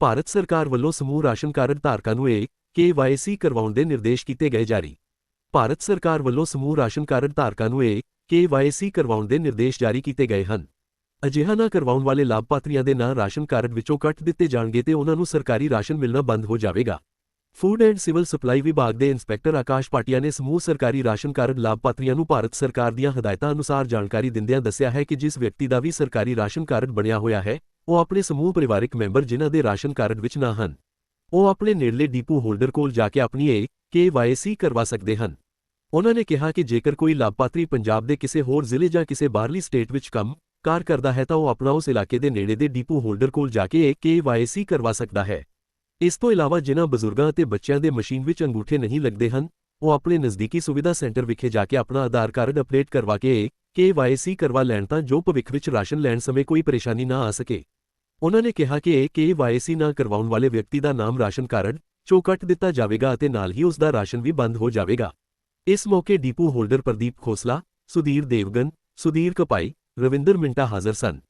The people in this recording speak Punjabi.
ਭਾਰਤ ਸਰਕਾਰ ਵੱਲੋਂ ਸਮੂਹ ਰਾਸ਼ਨ ਕਾਰਡ ਧਾਰਕਾਂ ਨੂੰ ਇਹ KYC ਕਰਵਾਉਣ ਦੇ ਨਿਰਦੇਸ਼ ਕੀਤੇ ਗਏ ਜਾਰੀ। ਭਾਰਤ ਸਰਕਾਰ ਵੱਲੋਂ ਸਮੂਹ ਰਾਸ਼ਨ ਕਾਰਡ ਧਾਰਕਾਂ ਨੂੰ ਇਹ KYC ਕਰਵਾਉਣ ਦੇ ਨਿਰਦੇਸ਼ ਜਾਰੀ ਕੀਤੇ ਗਏ ਹਨ। ਅਜਿਹਾ ਨਾ ਕਰਵਾਉਣ ਵਾਲੇ ਲਾਭਪਾਤਰੀਆਂ ਦੇ ਨਾਂ ਰਾਸ਼ਨ ਕਾਰਡ ਵਿੱਚੋਂ ਕੱਟ ਦਿੱਤੇ ਜਾਣਗੇ ਤੇ ਉਹਨਾਂ ਨੂੰ ਸਰਕਾਰੀ ਰਾਸ਼ਨ ਮਿਲਣਾ ਬੰਦ ਹੋ ਜਾਵੇਗਾ। ਫੂਡ ਐਂਡ ਸਿਵਲ ਸਪਲਾਈ ਵਿਭਾਗ ਦੇ ਇੰਸਪੈਕਟਰ ਆਕਾਸ਼ ਪਾਟਿਆ ਨੇ ਸਮੂਹ ਸਰਕਾਰੀ ਰਾਸ਼ਨ ਕਾਰਡ ਲਾਭਪਾਤਰੀਆਂ ਨੂੰ ਭਾਰਤ ਸਰਕਾਰ ਦੀਆਂ ਹਦਾਇਤਾਂ ਅਨੁਸਾਰ ਜਾਣਕਾਰੀ ਦਿੰਦਿਆਂ ਦੱਸਿਆ ਹੈ ਕਿ ਜਿਸ ਵਿਅਕਤੀ ਦਾ ਵੀ ਸਰਕਾਰੀ ਰਾਸ਼ਨ ਕਾਰਡ ਬਣਿਆ ਹੋਇਆ ਹੈ ਉਹ ਆਪਣੇ ਸਮੂਹ ਪਰਿਵਾਰਕ ਮੈਂਬਰ ਜਿਨ੍ਹਾਂ ਦੇ ਰਾਸ਼ਨ ਕਾਰਡ ਵਿੱਚ ਨਾ ਹਨ। ਉਹ ਆਪਣੇ ਨੇੜਲੇ ਡੀਪੂ ਹੋਲਡਰ ਕੋਲ ਜਾ ਕੇ ਆਪਣੀ ਇਹ KYC ਕਰਵਾ ਸਕਦੇ ਹਨ। ਉਹਨਾਂ ਨੇ ਕਿਹਾ ਕਿ ਜੇਕਰ ਕੋਈ ਲਾਭਪਾਤਰੀ ਪੰਜਾਬ ਦੇ ਕਿਸੇ ਹੋਰ ਜ਼ਿਲ੍ਹੇ ਜਾਂ ਕਿਸੇ ਬਾਹਰਲੀ ਸਟੇਟ ਵਿੱਚ ਕੰਮ ਕਾਰ ਕਰਦਾ ਹੈ ਤਾਂ ਉਹ ਆਪਣਾ ਉਸ ਇਲਾਕੇ ਦੇ ਨੇੜੇ ਦੇ ਡੀਪੂ ਹੋਲਡਰ ਕੋਲ ਜਾ ਕੇ ਇਹ KYC ਕਰਵਾ ਸਕਦਾ ਹੈ। ਇਸ ਤੋਂ ਇਲਾਵਾ ਜਿਨ੍ਹਾਂ ਬਜ਼ੁਰਗਾਂ ਅਤੇ ਬੱਚਿਆਂ ਦੇ ਮਸ਼ੀਨ ਵਿੱਚ ਅੰਗੂਠੇ ਨਹੀਂ ਲੱਗਦੇ ਹਨ, ਉਹ ਆਪਣੇ ਨਜ਼ਦੀਕੀ ਸੁਵਿਧਾ ਸੈਂਟਰ ਵਿਖੇ ਜਾ ਕੇ ਆਪਣਾ ਆਧਾਰ ਕਾਰਡ ਅਪਡੇਟ ਕਰਵਾ ਕੇ ਇਹ KYC ਕਰਵਾ ਲੈਣ ਤਾਂ ਜੋ ਭਵਿੱਖ ਵਿੱਚ ਰਾਸ਼ਨ ਲੈਣ ਸਮੇਂ ਕੋਈ ਪਰੇਸ਼ਾਨੀ ਨਾ ਆ ਸਕੇ। ਉਨ੍ਹਾਂ ਨੇ ਕਿਹਾ ਕਿ ਇਹ KYC ਨਾ ਕਰਵਾਉਣ ਵਾਲੇ ਵਿਅਕਤੀ ਦਾ ਨਾਮ ਰਾਸ਼ਨ ਕਾਰਡ, ਚੋਂ ਕੱਟ ਦਿੱਤਾ ਜਾਵੇਗਾ ਅਤੇ ਨਾਲ ਹੀ ਉਸ ਦਾ ਰਾਸ਼ਨ ਵੀ ਬੰਦ ਹੋ ਜਾਵੇਗਾ। ਇਸ ਮੌਕੇ ਡੀਪੂ ਹੋਲਡਰ ਪ੍ਰਦੀਪ ਖੋਸਲਾ, ਸੁਧੀਰ ਦੇਵਗਨ, ਸੁਧੀਰ ਕਪਾਈ, ਰਵਿੰਦਰ ਮਿੰਟਾ ਹਾਜ਼ਰ ਸਨ।